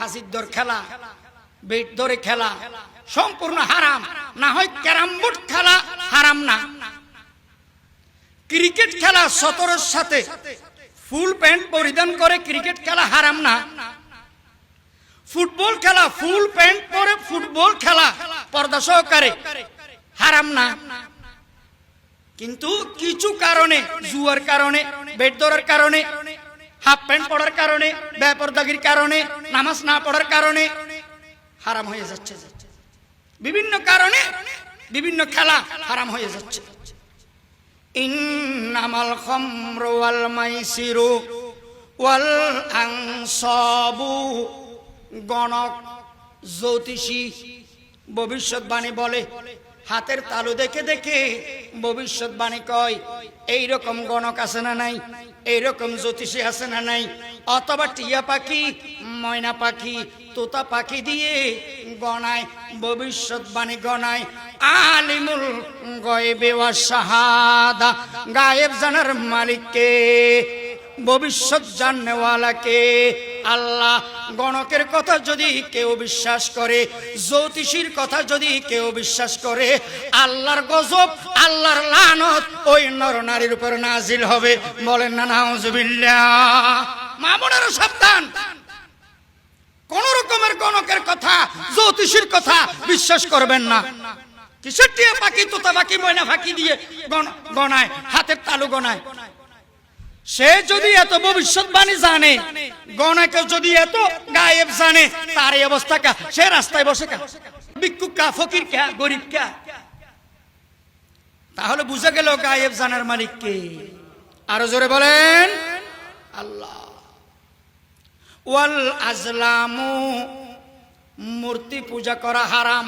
বাজিদ্দর খেলা বেট ধরে খেলা, সম্পূর্ণ হারাম। না হয় ক্যারাম বোর্ড খেলা, হারাম না। ক্রিকেট খেলা সতরের সাথে ফুল প্যান্ট পরিধান করে ক্রিকেট খেলা হারাম না। ফুটবল খেলা ফুল প্যান্ট পরে ফুটবল খেলা পর্দা সহকারে হারাম না। কিন্তু কিছু কারণে, জুয়ার কারণে, বেট ধরার কারণে, হাফ প্যান্ট পড়ার কারণে, বেপরদাগির কারণে নামাজ না পড়ার কারণে হারাম হয়ে যাচ্ছে। বিভিন্ন কারণে বিভিন্ন খেলা হারাম হয়ে যাচ্ছে। ইন্নামাল খামরু ওয়াল মাইসিরু ওয়াল আনসাবু। গণক, জ্যোতিষী, ভবিষ্যৎবাণী বলে হাতের তালু দেখে দেখে ভবিষ্যৎবাণী কয় এই রকম গণক আছে না নাই? এই রকম জ্যোতিষী আছে না নাই? অথবা টিয়া পাখি, ময়না পাখি, তোতা পাখি দিয়ে গণায় ভবিষ্যৎবাণী গণায় আলিমুল গয়েবে ওয়া শাহাদা, গায়েব জানার মালিককে, ভবিষ্যৎ জাননেওয়ালাকে আল্লাহ গণকের কথা যদি কেউ বিশ্বাস করে, জ্যোতিষীর কথা যদি কেউ বিশ্বাস করে, আল্লাহর গজব, আল্লাহর লানত ওই নরনারীর উপর নাজিল হবে। বলেন না, নাউজুবিল্লাহ। মা বোনেরও সাবধান। কোন রকমের গণকের কথা, জ্যোতিষীর কথা বিশ্বাস করবেন না। কিসের টিয়া পাখি, তোতা পাখি, ময়না ফাঁকি দিয়ে গণ- গণায়, হাতের তালু গণায়। সে যদি এত ভবিষ্যৎবাণী জানে, গণকে যদি এত গায়েব জানে, তার এই অবস্থা কা? সে রাস্তায় বসে কা? ভিক্ষুক কা, ফকির কা, গরিব কা? তাহলে বুঝে গেল গায়েব জানার মালিক কে? আরও জোরে বলেন, আল্লাহ। ওয়াল আজলামু, মূর্তি পূজা করা হারাম।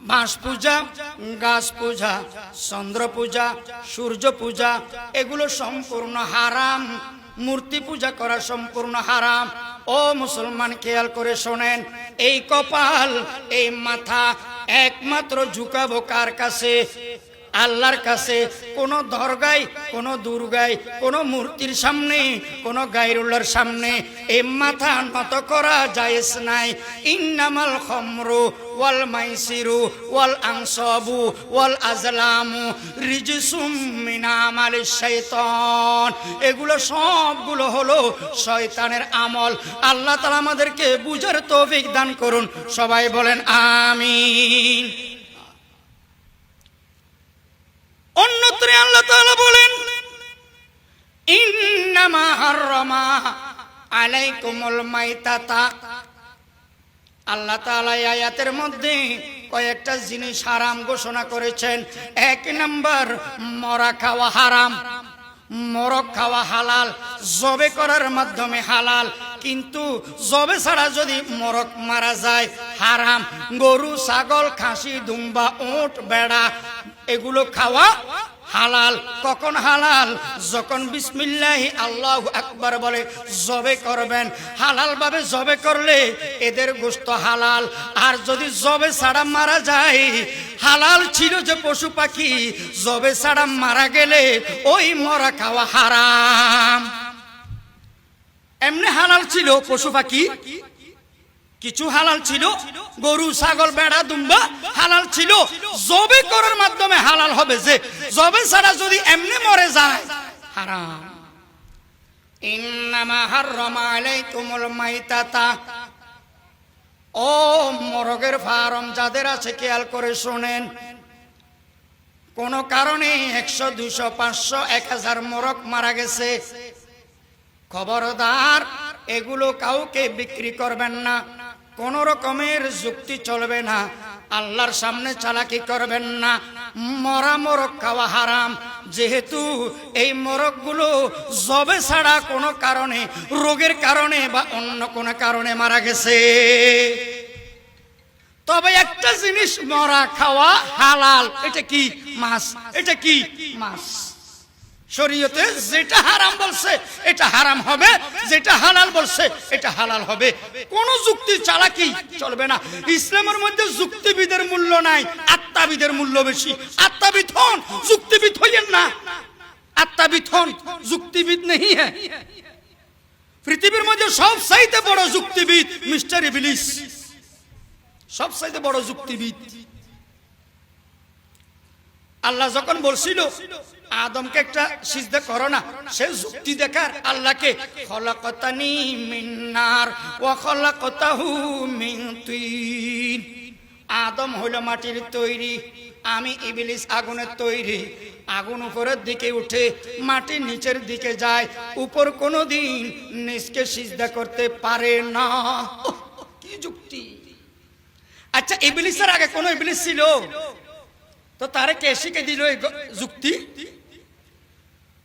বাঁশ পূজা গাছ পূজা, চন্দ্র পূজা, সূর্য পূজা, এগুলো সম্পূর্ণ হারাম। মূর্তি পূজা করা সম্পূর্ণ হারাম। ও মুসলমান, খেয়াল করে শোনেন, এই কপাল, এই মাথা একমাত্র ঝুঁকাবো কার কাছে? আল্লাহর কাছে কোনো দরগায়, কোন দুর্গায়, কোন মূর্তির সামনে, কোন গায়রুল্লাহর সামনে এই মাথা নত করা জায়েজ নাই। ইন্নামাল খমরু ওয়াল মাইসিরু ওয়াল আংসাবু ওয়াল আজলামু রিজসুম মিন আমালিশ শাইতান। এগুলো সবগুলো হলো শয়তানের আমল। আল্লাহ তাআলা আমাদেরকে বুঝার তৌফিক দান করুন। সবাই বলেন, আমিন। অন্যত্রে আল্লাহ তাআলা বলেন, ইন্নামা আলাইকুমুল মাইতাতা। আল্লাহ তাআলা আয়াতের মধ্যে কয়েকটা জিনিস হারাম ঘোষণা করেছেন। এক নাম্বার, মরা খাওয়া হারাম। মরক খাওয়া হালাল, জবে করার মাধ্যমে হালাল। কিন্তু জবে ছাড়া যদি মরক মারা যায়, হারাম। গরু, ছাগল, খাসি, দুম্বা ওট বেড়া, এগুলো খাওয়া হালাল, কখন হালাল? যখন বিসমিল্লাহি আল্লাহ আকবার বলে, জবে করবেন। হালাল ভাবে জবে করলে এদের গোস্ত হালাল। আর যদি জবে ছাড়া মারা যায়, হালাল ছিল যে পশু পাখি, জবে ছাড়া মারা গেলে ওই মরা খাওয়া হারাম। এমনি হালাল ছিল পশু পাখি কিছু হালাল ছিল, গরু, ছাগল, বেড়া, দুম্বা হালাল ছিল। জবে করার মাধ্যমে হালাল হবে যে, জবে ছাড়া যদি এমনি মরে যায়, হারাম। ইন্নামা হাররামা আলাইকুমুল মাইতাতা। ও মরগের ফার্ম, যাদের আছে খেয়াল করে শোনেন, কোন কারণে একশো, দুশো, পাঁচশো, এক হাজার মোরগ মারা গেছে। খবরদার, এগুলো কাউকে বিক্রি করবেন না। কোন রকমের যুক্তি চলবে না। আল্লাহর সামনে চালাকি করবেন না। মরা মোরগ খাওয়া হারাম। যেহেতু এই মোরগগুলো জবে ছাড়া কোনো কারণে, রোগের কারণে বা অন্য কোনো কারণে মারা গেছে। তবে একটা জিনিস মরা খাওয়া হালাল। এটা কি? মাছ। এটা কি? মাছ। শরীয়তে যেটা হারাম বলছে, এটা হারাম হবে। যেটা হালাল বলছে, এটা হালাল হবে। কোন যুক্তি চালাকি চলবে না। ইসলামের মধ্যে যুক্তিবিদের মূল্য নাই, আত্মাবিদের মূল্য বেশি। আত্মাবিদ হন, যুক্তিবিদ হইয়েন না। আত্মাবিদ হন, যুক্তিবিদ নেই হ্যাঁ পৃথিবীর মধ্যে সব চাইতে বড় যুক্তিবিদ মিস্টার ইবলিস। সব চাইতে বড় যুক্তিবিদ। আল্লাহ যখন বলছিল, আদমকে একটা সিজদা করো না, সে যুক্তি দেখার আল্লাহকে, খলাকতানি মিন্নার ওয়া খলাকতাহু মিন আদম হইল মাটির তৈরি, আমি ইবলিস আগুনের তৈরি। আগুন উপরের দিকে উঠে মাটির নিচের দিকে যায়, উপর কোনো দিন নিচকে সিজদা করতে পারে না। কি যুক্তি। আচ্ছা ইবলিসের আগে কোনো ইবলিস ছিল? তো তারে কে শিখে দিল এই যুক্তি?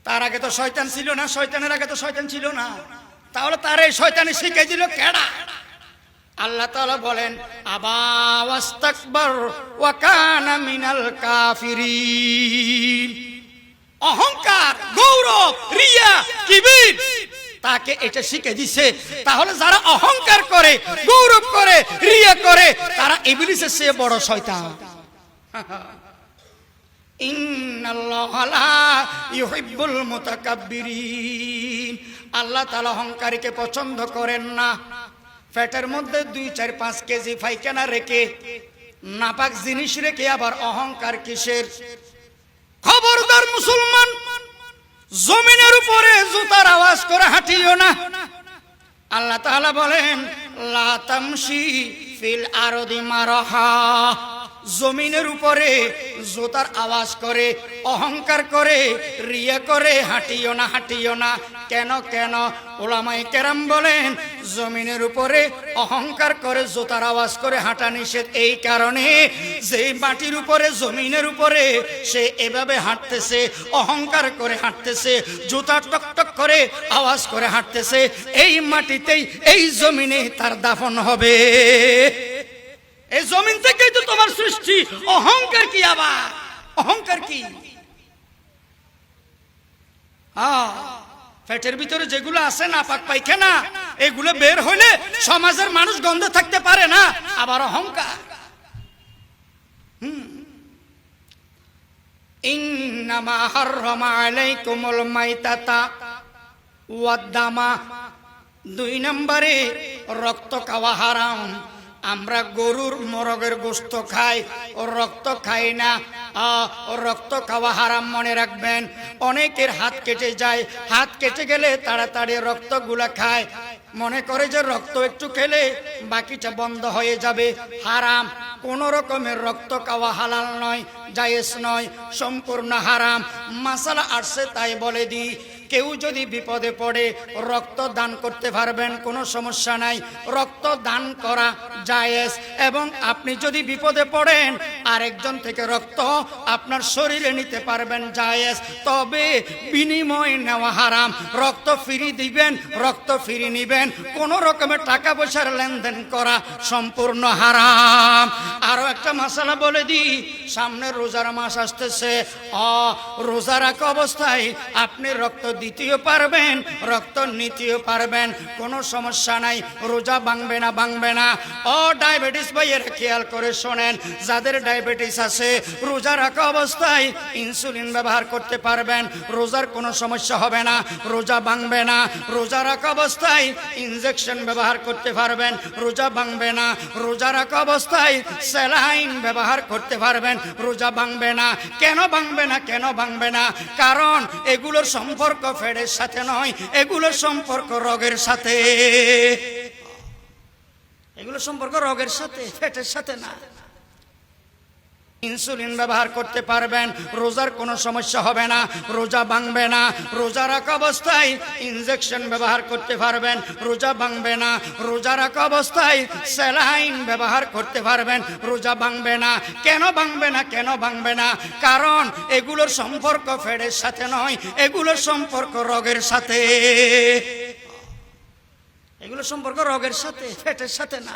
তার আগে তো শয়তান ছিল না, শয়তানের আগে তো শয়তান ছিল না। তাহলে তার এই শয়তানি শিখে দিল কেডা? আল্লাহ তাআলা বলেন, আবা ওয়াস্তাকবার ওয়া কানা মিনাল কাফিরিন। অহংকার, গৌরব, রিয়া, কিবির, তাকে এটা শিখে দিছে। তাহলে যারা অহংকার করে, গৌরব করে, রিয়া করে, তারা ইবলিসের চেয়ে বড় শয়তান। ইন্নাল্লাহা লা ইউহিব্বুল মুতাকাব্বিরিন। আল্লাহ তাআলা অহংকারীকে পছন্দ করেন না। ফ্যাটের মধ্যে দুই, চার, পাঁচ কেজি পায়খানা রেখে নাপাক জিনিস রেখে আবার অহংকার কিসের? খবরদার মুসলমান, জমিনের উপরে জুতার আওয়াজ করে হাঁটিও না। আল্লাহ বলেন, লা তামশি ফিল আরদি মারাহা। জমিনের উপরে জোতার আওয়াজ করে, অহংকার করে, রিয়া করে, হাঁটিও না হাঁটিও না। কেন কেন? ওলামাই কেরাম বলেন, জমিনের উপরে অহংকার করে, জোতার আওয়াজ করে হাঁটা নিষেধ। এই কারণে যে মাটির উপরে, জমিনের উপরে সে এভাবে হাঁটতেছে, অহংকার করে হাঁটতেছে, জুতা টকটক করে আওয়াজ করে হাঁটতেছে, এই মাটিতেই, এই জমিনে তার দাফন হবে। এই জমিন থেকেই তো তোমার সৃষ্টি। অহংকার কি আবার? অহংকার কি? পেটের ভিতরে যেগুলো আছে না, পাক পাইখানা এগুলো বের হইলে সমাজের মানুষ গন্ধ থাকতে পারে না, আবার অহংকার। ওয়াদ্দামা দুই নম্বরে রক্ত খাওয়া হারাম। আমরা গরুর মরগের গোস্ত খাই ও রক্ত খাই না। আ, ও রক্ত খাওয়া হারাম মনে রাখবেন। অনেকের হাত কেটে যায় হাত কেটে গেলে তাড়াতাড়ি রক্তগুলা খায়। মনে করে যে রক্ত একটু খেলে বাকিটা বন্ধ হয়ে যাবে। হারাম কোন রকমের রক্ত খাওয়া হালাল নয় জায়েজ নয় সম্পূর্ণ হারাম। মাসালা আসছে তাই বলে দিই কেউ যদি বিপদে পড়ে রক্ত দান করতে পারবেন, কোনো সমস্যা নাই। রক্ত দান করা জায়েজ। এবং আপনি যদি বিপদে পড়েন আরেকজন থেকে রক্ত আপনার শরীরে নিতে পারবেন জায়েজ। তবে বিনিময় নেওয়া হারাম। রক্ত ফিরি দিবেন, রক্ত ফিরি নিবেন। কোন রকমের টাকা পয়সার লেনদেন করা সম্পূর্ণ হারাম। আরও একটা মশালা বলে দিই সামনে রোজার মাস আসতেছে। অ, রোজা রাখা অবস্থায় আপনি রক্ত দিতেও পারবেন, রক্ত নিতেও পারবেন। কোনো সমস্যা নাই, রোজা ভাঙবে না ভাঙবে না। অ, ডায়াবেটিস ভাইয়ের খেয়াল করে শোনেন, যাদের আছে রোজা রাখা অবস্থায় ইনসুলিন ব্যবহার করতে পারবেন, রোজার কোনো সমস্যা হবে না, রোজা ভাঙবে না রোজা রাখা অবস্থায় ইনজেকশন ব্যবহার করতে পারবেন, রোজা ভাঙবে না রোজা রাখা অবস্থায় স্যালাইন ব্যবহার করতে পারবেন, রোজা ভাঙবে না, কেন ভাঙবে না, কেন ভাঙবে না, কারণ এগুলোর সম্পর্ক ফেডের সাথে নয়, এগুলোর সম্পর্ক রোগের সাথে। এগুলো সম্পর্ক রোগের সাথে ফ্যাটের সাথে না। ইনসুলিন ব্যবহার করতে পারবেন, রোজার কোনো সমস্যা হবে না, রোজা ভাঙবে না, রোজা রাখা অবস্থায় ইনজেকশন ব্যবহার করতে পারবেন, রোজা ভাঙবে না, রোজা রাখা অবস্থায় স্যালাইন ব্যবহার করতে পারবেন, রোজা ভাঙবে না। কেন ভাঙবে না, কেন ভাঙবে না? কারণ এগুলোর সম্পর্ক ফেডের সাথে নয়, এগুলোর সম্পর্ক রোগের সাথে। এগুলো সম্পর্ক রোগের সাথে, ফেটের সাথে না।